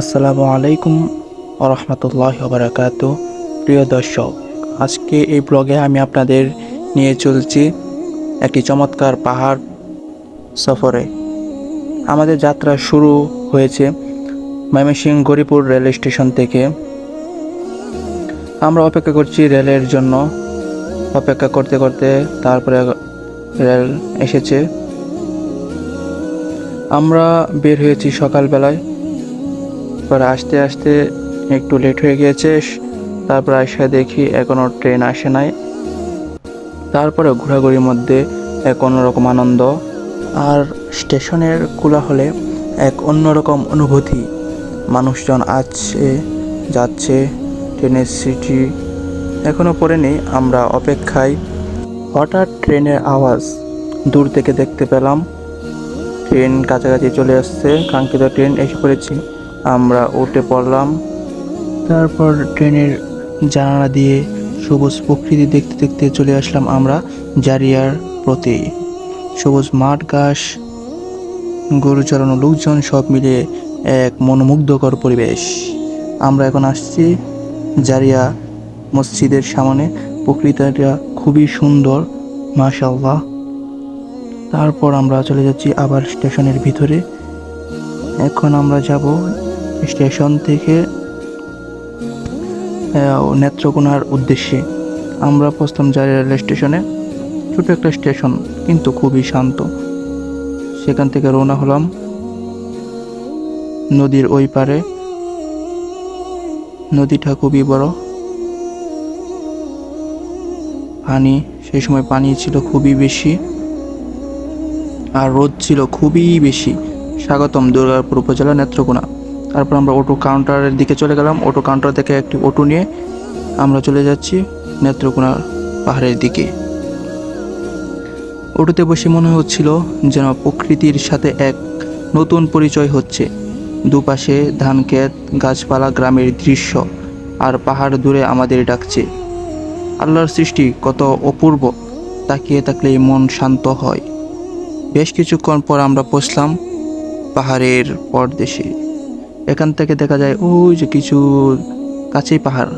আসসালামু আলাইকুম রহমতুল্লাহ বারাকাত প্রিয় দর্শক, আজকে এই ব্লগে আমি আপনাদের নিয়ে চলছি একটি চমৎকার পাহাড় সফরে। আমাদের যাত্রা শুরু হয়েছে ময়মনসিংহ গরিপুর রেল স্টেশন থেকে। আমরা অপেক্ষা করছি রেলের জন্য। অপেক্ষা করতে করতে তারপরে রেল এসেছে। আমরা বের হয়েছি সকালবেলায়। পরে আসতে আসতে একটু লেট হয়ে গিয়েছে। তারপর আসে দেখি এখনও ট্রেন আসে নাই। তারপরে ঘোরাঘুরির মধ্যে এক অন্যরকম আনন্দ। আর স্টেশনের কোলাহলে এক অন্যরকম অনুভূতি। মানুষজন আসছে, যাচ্ছে, ট্রেনের সিটি এখনও পড়েনি, আমরা অপেক্ষায়। হঠাৎ ট্রেনের আওয়াজ দূর থেকে দেখতে পেলাম। ট্রেন কাছাকাছি চলে আসছে, কাঙ্ক্ষিত ট্রেন এসে পড়েছি। আমরা উঠে পড়লাম। তারপর ট্রেনের জানালা দিয়ে সবুজ প্রকৃতি দেখতে দেখতে চলে আসলাম আমরা জারিয়ার প্রতি। সবুজ মাঠ, ঘাস, গরু চড়ানো লোকজন সব মিলে এক মনোমুগ্ধকর পরিবেশ। আমরা এখন আসছি জারিয়া মসজিদের সামনে। প্রকৃতিটা খুবই সুন্দর মাশাল্লাহ তারপর আমরা চলে যাচ্ছি আবার স্টেশনের ভিতরে। এখন আমরা যাব স্টেশন থেকে নেত্রকোনার উদ্দেশ্যে। আমরা পৌঁছলাম জারিয়া রেল স্টেশনে। ছোটো একটা স্টেশন, কিন্তু খুবই শান্ত। সেখান থেকে রওনা হলাম নদীর ওই পারে। নদীটা খুবই বড়। পানি, সেই সময় পানি ছিল খুবই বেশি। আর রোদ ছিল খুবই বেশি। স্বাগতম দুর্গাপুর উপজেলা নেত্রকোনা। তারপর আমরা অটো কাউন্টারের দিকে চলে গেলাম। অটো কাউন্টার থেকে একটি অটো নিয়ে আমরা চলে যাচ্ছি নেত্রকোনা পাহাড়ের দিকে। অটোতে বসে মনে হচ্ছিল যেন প্রকৃতির সাথে এক নতুন পরিচয় হচ্ছে। দুপাশে ধানক্ষেত গাছপালা, গ্রামের দৃশ্য, আর পাহাড় দূরে আমাদের ডাকছে। আল্লাহর সৃষ্টি কত অপূর্ব, তাকিয়ে থাকলেই মন শান্ত হয়। বেশ কিছুক্ষণ পর আমরা পৌঁছলাম পাহাড়ের পরদেশে। এখান থেকে দেখা যায় ওই যে কিছু কাছেই পাহাড়।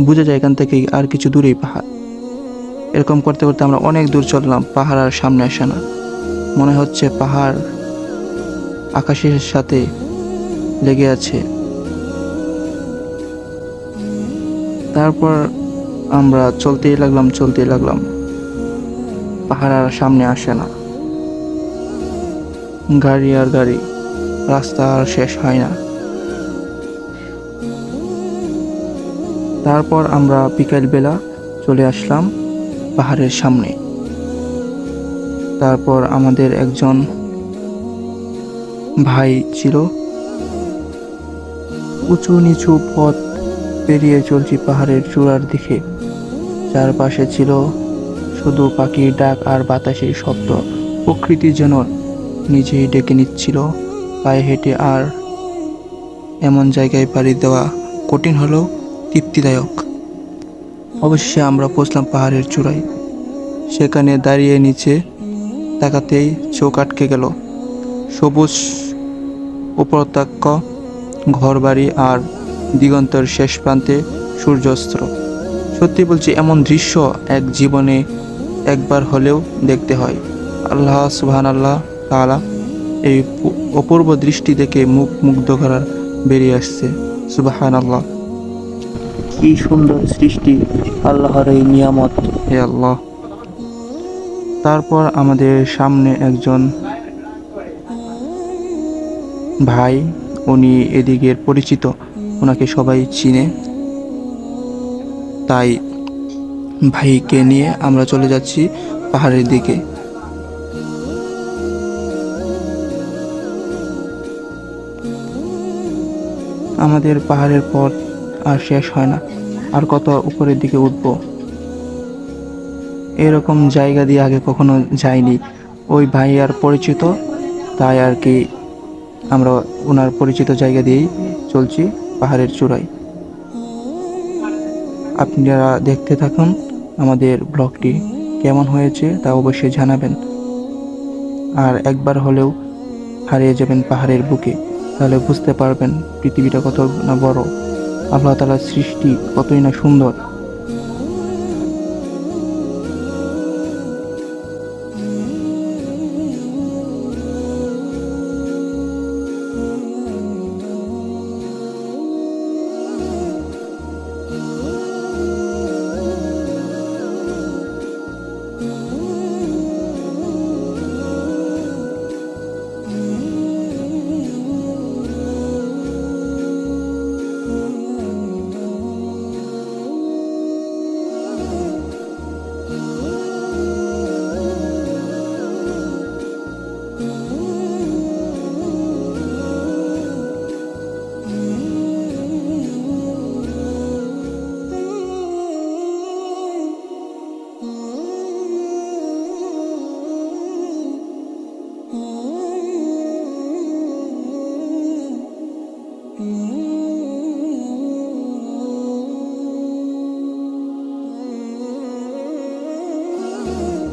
বোঝা যায় এখান থেকে আর কিছু দূরেই পাহাড়। এরকম করতে করতে আমরা অনেক দূর চললাম, পাহাড় আর সামনে আসে না। মনে হচ্ছে পাহাড় আকাশের সাথে লেগে আছে। তারপর আমরা চলতেই লাগলাম চলতেই লাগলাম। পাহাড় আর সামনে আসে না। গাড়ি আর গাড়ি, রাস্তা আর শেষ হয় না। তারপর আমরা বিকালবেলা চলে আসলাম পাহাড়ের সামনে। তারপর আমাদের একজন ভাই ছিল। উঁচু নিচু পথ পেরিয়ে চলছি পাহাড়ের চূড়ার দিকে। চারপাশে ছিল শুধু পাখির ডাক আর বাতাসের শব্দ। প্রকৃতি যেন নিজেই ডেকে নিচ্ছিল। পায়ে হেঁটে আর এমন জায়গায় পাড়ি দেওয়া কঠিন হলেও তৃপ্তিদায়ক। অবশেষে আমরা পৌঁছলাম পাহাড়ের চূড়ায়। সেখানে দাঁড়িয়ে নিচে তাকাতেই চোখ আটকে গেল। সবুজ উপত্যক্ষ ঘরবাড়ি আর দিগন্তের শেষ প্রান্তে সূর্যাস্ত। সত্যি বলছি, এমন দৃশ্য এক জীবনে একবার হলেও দেখতে হয়। আল্লাহ সুবহান আল্লাহ তাআলা এই অপূর্ব দৃষ্টি দেখে মুখ মুগ্ধ করার বেরিয়ে আসছে। সুবাহান আল্লাহ কি সুন্দর সৃষ্টি আল্লাহর এই নিয়ামত। হে আল্লাহ। তারপর আমাদের সামনে একজন ভাই, উনি এদিকের পরিচিত ওনাকে সবাই চিনে। তাই ভাইকে নিয়ে আমরা চলে যাচ্ছি পাহাড়ের দিকে। আমাদের পাহাড়ের পথ আর শেষ হয় না। আর কত উপরের দিকে উঠব? এরকম জায়গা দিয়ে আগে কখনো যাইনি। ওই ভাই আর পরিচিত, তাই আর কি আমরা ওনার পরিচিত জায়গা দিয়েই চলছি পাহাড়ের চূড়ায়। আপনারা দেখতে থাকুন আমাদের ব্লগটি কেমন হয়েছে তা অবশ্যই জানাবেন। আর একবার হলেও হারিয়ে যাবেন পাহাড়ের বুকে, তাহলে বুঝতে পারবেন পৃথিবীটা কত না বড়। আল্লাহ তালার সৃষ্টি কতই না সুন্দর। love.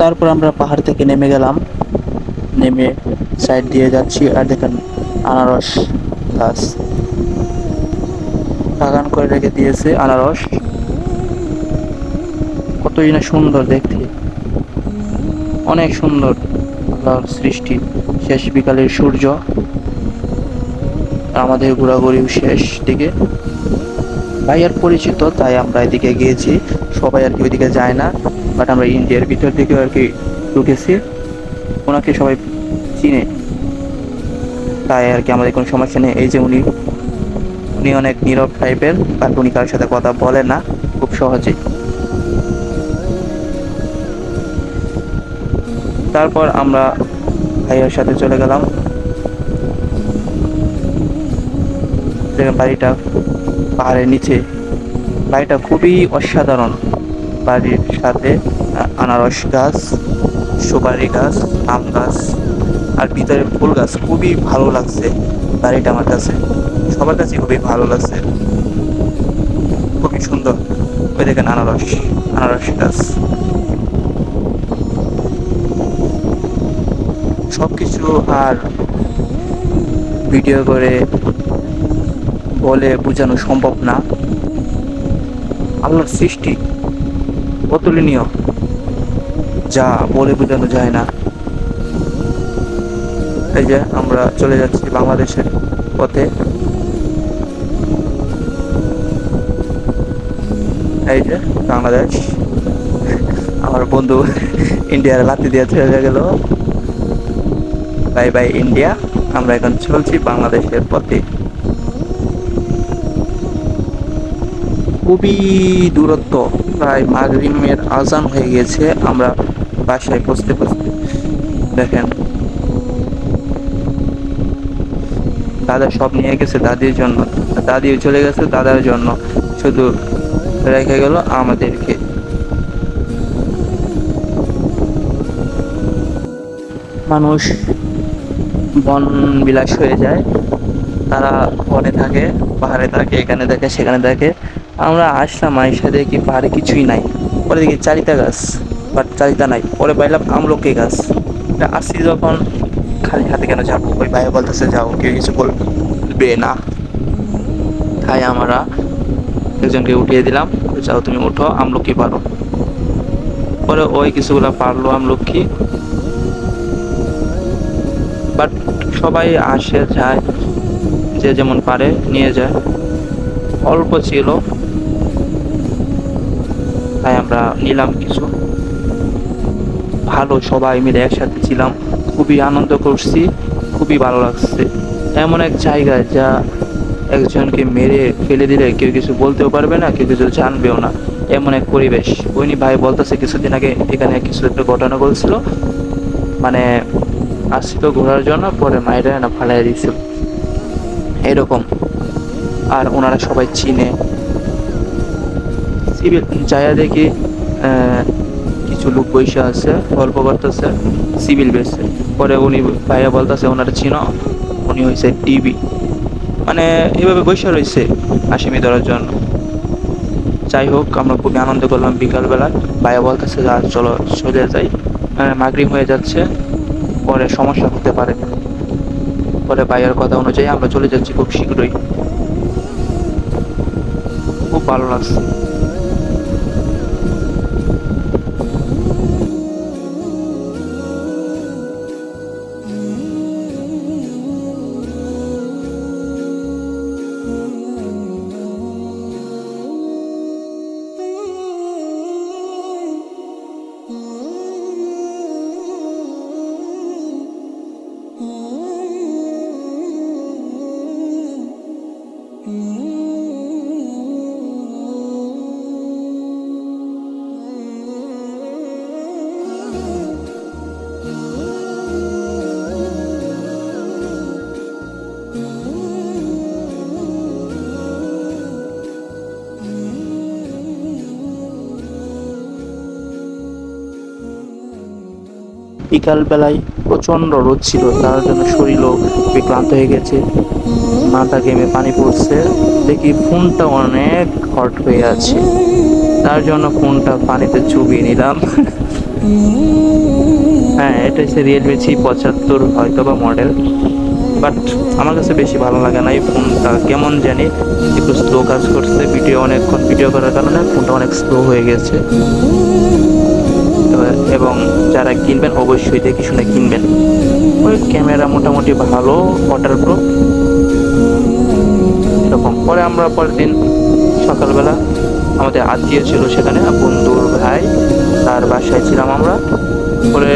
তারপর আমরা পাহাড় থেকে নেমে গেলাম। নেমে সাইড দিয়ে যাচ্ছি আর দেখেন আনারস গাছ। বাগান করে রেখে দিয়েছে আনারস। কতই না সুন্দর দেখ অনেক সুন্দর আল্লাহর সৃষ্টি। শেষ বিকালের সূর্য। আমাদের ঘোরাঘুরি শেষ দিকে। ভাইয়ার পরিচিত, তাই আমরা এদিকে গিয়েছি। সবাই আর কি ওইদিকে যায় না। বাট আমরা ইন্ডিয়ার ভিতর দিকে আর কি ঢুকেছি। ওনাকে সবাই চিনে। তাই আর কি আমাদের কোনো সমস্যা নেই। এই যে উনি উনি অনেক নীরব টাইপের বাট উনি কারোর সাথে কথা বলে না। খুব সহজেই। তারপর আমরা ভাইয়ের সাথে চলে গেলাম। বাড়িটা পাহাড়ের নিচে। বাড়িটা খুবই অসাধারণ। বাড়ির সাথে আনারস গাছ, সুপারি গাছ, আম গাছ, আর ভিতরে ফুল গাছ। খুবই ভালো লাগছে বাড়িটা আমার কাছে। সবার কাছে খুবই ভালো লাগছে। খুবই সুন্দর। ওই দেখেন আনারস আনারস গাছ। সবকিছু আর ভিডিও করে বলে বোঝানো সম্ভব না। আল্লাহর সৃষ্টি অতুলনীয়, যা বলে বোঝানো যায় না। এই যে আমরা চলে যাচ্ছি বাংলাদেশের পথে। এই যে বাংলাদেশ। আমার বন্ধু ইন্ডিয়ার লাতি দিয়ে চলে গেল। Bye bye India. আমরা এখন চলছি বাংলাদেশের পথে। খুবই দূরত্ব, প্রায় মাগরিমের আজান হয়ে গেছে। আমরা বাসায় পৌঁছতে পৌঁছতে দেখেন, দাদা সব নিয়ে গেছে দাদির জন্য। দাদিও চলে গেছে দাদার জন্য। শুধু রেখে গেল আমাদেরকে। মানুষ বন বিলাস হয়ে যায়। তারা বনে থাকে, পাহাড়ে থাকে, এখানে থাকে, সেখানে থাকে। আমরা আসলাম আইসা দেখি পাহাড়ে কিছুই নাই। পরে দেখি চারিতা গাছ বাট চারিতা নাই। পরে পাইলাম আমলকি গাছ। আসছি যখন, খালি হাতে কেন যাব? ওই ভাই বলতেছে, যাও, কেউ কিছু বলবে না। তাই আমরা একজনকে উঠিয়ে দিলাম। যাও, তুমি উঠো, আমলকি পারো। পরে ওই কিছুগুলা পারল আমলকি। বাট সবাই আসে, যায়, যে যেমন পারে নিয়ে যায়। অল্প ছিল। তাই আমরা নিলাম কিছু। ভালো সবাই মিলে একসাথে ছিলাম। খুবই আনন্দ করছি, খুবই ভালো লাগছে। এমন এক জায়গায় যা একজনকে মেরে ফেলে দিলে কেউ কিছু বলতেও পারবে না, কেউ কিছু জানবেও না। এমন এক পরিবেশ। উনি ভাই বলতেছে, কিছুদিন আগে এখানে কিছু একটা ঘটনা বলছিল মানে আসছিল ঘোরার জন্য, পরে মায়েরা না ফালাই দিছিল এরকম। আর ওনারা সবাই চিনে। সিভিল যায়া দেখি কিছু লোক বসে আছে, গল্প করতেছে, সিভিল বেসে পরে উনি ভাইয়া বলতেছে, ওনারা চিনো? উনি হয়েছে টিভি। মানে এভাবে বসে রয়েছে আসামি ধরার জন্য। যাই হোক, আমরা খুবই আনন্দ করলাম বিকালবেলা। ভাইয়া বলতেছে, যা, চলো, চলে যাই। মাগরিম হয়ে যাচ্ছে। পরে সমস্যা হতে পারে। পরে ভাইয়ার কথা অনুযায়ী আমরা চলে যাচ্ছি খুব শীঘ্রই। খুব ভালো লাগছে। বিকাল বেলায় প্রচণ্ড রোদ ছিল, তার জন্য শরীরও খুবই ক্লান্ত হয়ে গেছে। মাথা ঘেমে পানি পড়ছে, দেখি ফোনটা অনেক হট হয়ে আছে। তার জন্য ফোনটা পানিতে চুবিয়ে নিলাম। হ্যাঁ এটা হচ্ছে রিয়েলমি সি পঁচাত্তর হয়তো বা মডেল বাট আমার কাছে বেশি ভালো লাগে না এই ফোনটা, কেমন জানি একটু স্লো কাজ করছে ভিডিও অনেকক্ষণ ভিডিও করার কারণে ফোনটা অনেক স্লো হয়ে গেছে। এবং যারা কিনবেন অবশ্যই দেখে শুনে কিনবেন। ওই ক্যামেরা মোটামুটি ভালো ওয়াটার প্রুফ এরকম। পরে আমরা পরের দিন সকালবেলা আমাদের আত্মীয় ছিল সেখানে, বন্ধুর ভাই, তার বাসায় ছিলাম আমরা। পরে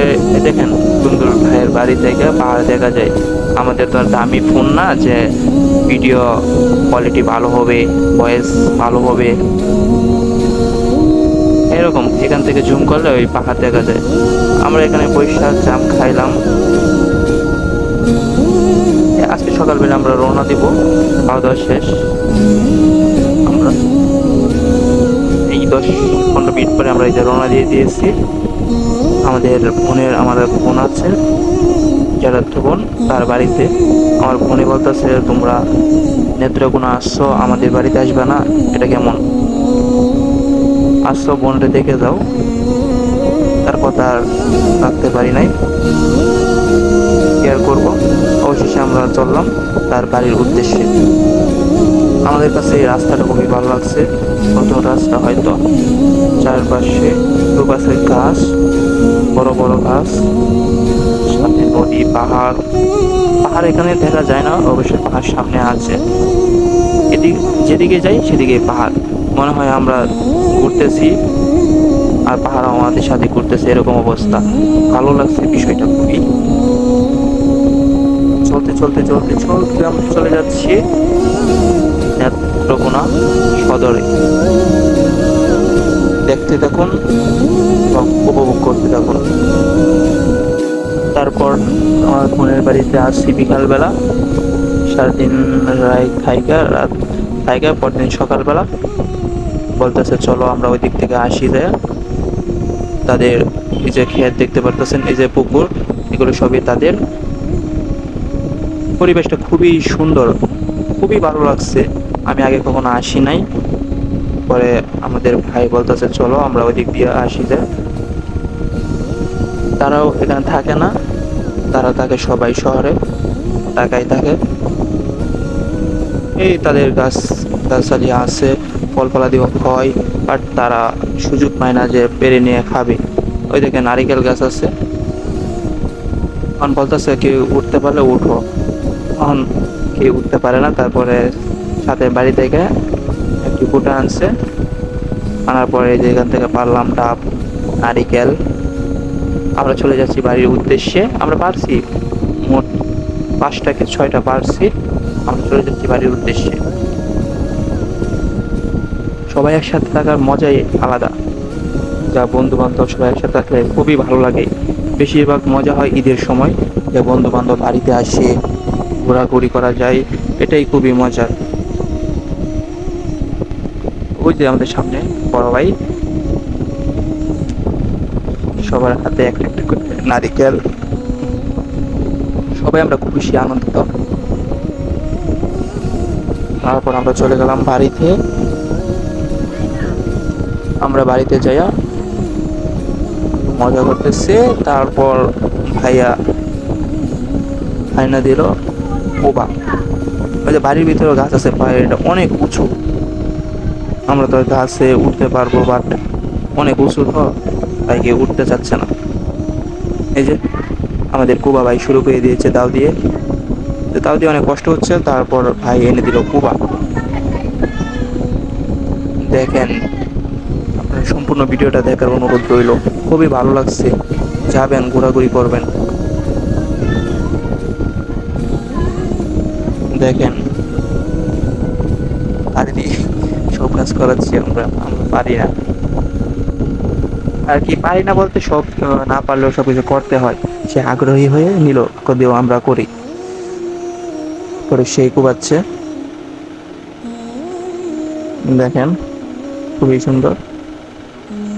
দেখেন, বন্ধুর ভাইয়ের বাড়ি থেকে পাহাড় দেখা যায়। আমাদের তো দামি ফোন না যে ভিডিও কোয়ালিটি ভালো হবে ভয়েস ভালো হবে। এরকম, এখান থেকে জুম করলে ওই পাহাড় দেখা যায়। আমরা এখানে বৈশাখ, জাম খাইলাম। আজকে সকালবেলা আমরা রওনা দিব, খাওয়া দাওয়া শেষ। আমরা এই দশ পনেরো মিনিট পরে আমরা এই রওনা দিয়ে দিয়েছি। আমাদের বোনের, আমার বোন আছে যারা বোন, তার বাড়িতে। আমার বোনে বলতেছে, তোমরা নেত্রকোনা আসছো, আমাদের বাড়িতে আসবে না, এটা কেমন? আসছো বোনটা দেখে যাও। তার কথা আর রাখতে পারি নাই। কেয়ার করব। অবশেষে আমরা চললাম তার বাড়ির উদ্দেশ্যে। আমাদের কাছে এই রাস্তাটা খুবই ভালো লাগছে। নতুন রাস্তা হয়তো চারপাশে দুপাশে গাছ বড় বড় গাছ সাথে নদী, পাহাড়। পাহাড় এখানে দেখা যায় না অবশ্যই পাহাড় সামনে আছে। এদিকে যেদিকে যাই সেদিকে পাহাড়। মনে হয় আমরা ঘুরতেছি আর পাহাড় আমাদের সাথে ঘুরতেছে, এরকম অবস্থা। ভালো লাগছে বিষয়টা খুবই। চলতে চলতে চলতে চলতে আমরা চলে যাচ্ছি নেত্রকোনা সদরে। দেখতে থাকুন উপভোগ করতে থাকুন। তারপর আমার বোনের বাড়িতে আসছি বিকালবেলা। সারাদিন রায় থাইকা, রাত থাইকা, পরদিন সকালবেলা। বলতেছে, চলো আমরা ওই দিক থেকে আসি যায় তাদের এই যে ক্ষেত দেখতে পারতেছেন, এই যে পুকুর, এগুলো সবই তাদের পরিবেশটা খুবই সুন্দর, খুবই ভালো লাগছে। আমি আগে কখনো আসি নাই। পরে আমাদের ভাই বলতেছে, চলো আমরা ওই দিক দিয়ে আসি যে। তারাও এখানে থাকে না। তারা থাকে সবাই শহরে ঢাকায় থাকে। এই তাদের গাছ গাছালি আছে ফলাদি হয় বাট তারা সুযোগ পায় না যে পেরে নিয়ে খাবে। ওই দেখে নারিকেল গাছ আছে। বলতেছে কেউ উঠতে পারলে উঠো। এখন কেউ উঠতে পারে না, তারপরে সাথে বাড়ি থেকে একটি কুটা আনছে। আনার পরে যে এখান থেকে পারলাম ডাব, নারিকেল। আমরা চলে যাচ্ছি বাড়ির উদ্দেশ্যে। আমরা পারছি, মোট পাঁচটা কি ছয়টা পারছি। আমরা চলে যাচ্ছি বাড়ির উদ্দেশ্যে। সবাই একসাথে থাকার মজাই আলাদা। যা বন্ধু বান্ধব সবাই একসাথে থাকলে খুবই ভালো লাগে। বেশিরভাগ মজা হয় ঈদের সময়, যে বন্ধু বান্ধব বাড়িতে আসে, ঘোরাঘুরি করা যায়, এটাই খুবই মজার ওই যে আমাদের সামনে বড় ভাই। সবার হাতে একটা একটা নারিকেল। সবাই আমরা খুব খুশি আনন্দিত। তারপর আমরা চলে গেলাম বাড়িতে। আমরা বাড়িতে যাইয়া মজা করতেছে। তারপর ভাইয়া আয়না দিল, ওবা, ওই যে বাড়ির ভিতরে গাছ আছে এটা অনেক উঁচু। আমরা তো গাছে উঠতে পারব বাট অনেক উঁচু তো তাই কেউ উঠতে চাচ্ছে না। এই যে আমাদের কুবা ভাই শুরু করে দিয়েছে দাও দিয়ে। তাও দিয়ে অনেক কষ্ট হচ্ছে, তারপর ভাই এনে দিল কুবা। দেখেন সম্পূর্ণ ভিডিওটা দেখার অনুরোধ রইল। খুবই ভালো লাগছে। যাবেন, ঘোরাঘুরি করবেন। দেখেন। আর সব কাজ করাচ্ছি আমরা। আমরা পারি না। আর কি, পারি না বলতে সব না পারলেও সব কিছু করতে হয়। সে আগ্রহী হয়ে নিল কদিও আমরা করি। করে সেই কুবাচ্ছে। দেখেন, খুবই সুন্দর। Mm.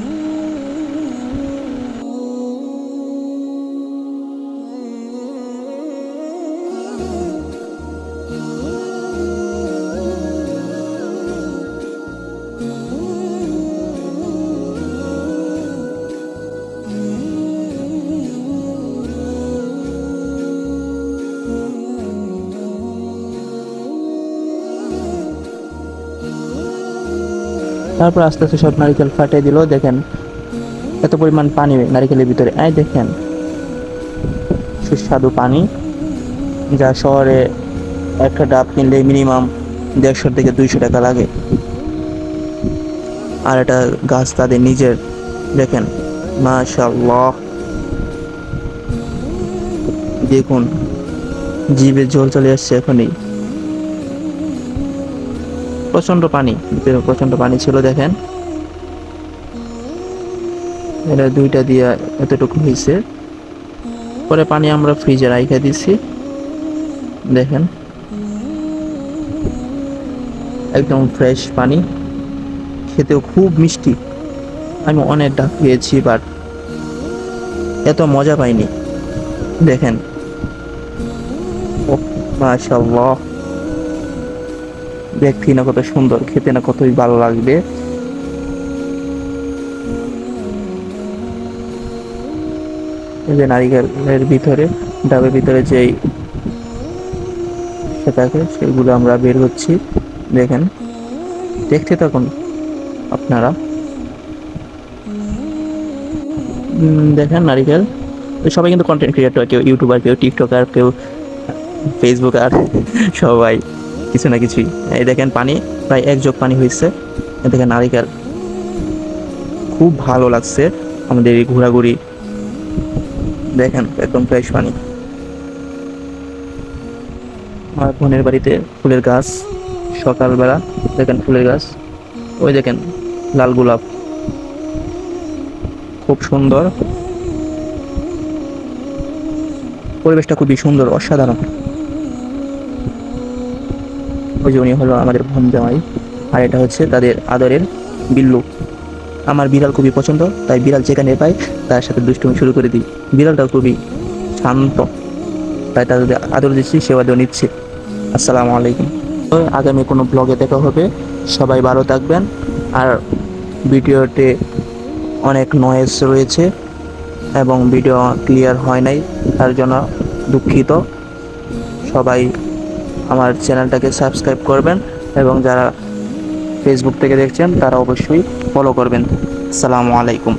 তারপর আস্তে আস্তে সব নারিকেল ফাটিয়ে দিল, দেখেন এত পরিমাণ পানি নারিকেলের ভিতরে। এই দেখেন, সুস্বাদু পানি। যা শহরে একটা ডাব কিনলে মিনিমাম দেড়শো থেকে দুইশো টাকা লাগে। আর এটা গাছ তাদের নিজের, দেখেন মাশাল্লাহ দেখুন, জিভে জল চলে আসছে এখনই। প্রচণ্ড পানি, ভিতরে প্রচণ্ড পানি ছিল, দেখেন। এটা দুইটা দিয়া এতটুকু হয়েছে পরে পানি আমরা ফ্রিজে রাইখা দিছি। দেখেন। একদম ফ্রেশ পানি। খেতেও খুব মিষ্টি। আমি অনেক ডাক খেয়েছি বাট এত মজা পাইনি। দেখেন। মাশাল্লাহ দেখতে না কত সুন্দর, খেতে না কতই ভালো লাগবে। এই যে নারিকেলের ভিতরে, ডাবের ভিতরে যেই সেটাকে সেগুলো আমরা বের হচ্ছি, দেখেন। দেখতে থাকুন আপনারা। দেখেন নারিকেল। সবাই কিন্তু কন্টেন্ট ক্রিয়েটর কেউ ইউটিউবার কেউ টিকটকার কেউ ফেসবুকার সবাই। কিছু না কিছুই। এই দেখেন পানি, প্রায় এক যোগ পানি হয়েছে। দেখেন নারিকেল। খুব ভালো লাগছে আমাদের এই ঘোরাঘুরি। দেখেন, একদম ফ্রেশ পানি। আমার বোনের বাড়িতে ফুলের গাছ, সকালবেলা দেখেন ফুলের গাছ। ওই দেখেন লাল গোলাপ। খুব সুন্দর। পরিবেশটা খুবই সুন্দর, অসাধারণ। ওই যে উনি হলো আমাদের বোন জামাই। আর এটা হচ্ছে তাদের আদরের বিল্লু। আমার বিড়াল খুবই পছন্দ, তাই বিড়াল যেখানে পাই তার সাথে দুষ্টুমি শুরু করে দিই। বিড়ালটাও খুবই শান্ত, তাই তাদের আদর দিচ্ছি সেবা দিয়ে নিচ্ছে। আসসালামু আলাইকুম। আগামী কোনো ব্লগে দেখা হবে। সবাই ভালো থাকবেন। আর ভিডিওতে অনেক নয়েজ রয়েছে এবং ভিডিও ক্লিয়ার হয় নাই, তার জন্য দুঃখিত। সবাই আমার চ্যানেলটাকে সাবস্ক্রাইব করবেন এবং যারা ফেসবুক থেকে দেখছেন, তারা অবশ্যই ফলো করবেন। আসসালামু আলাইকুম।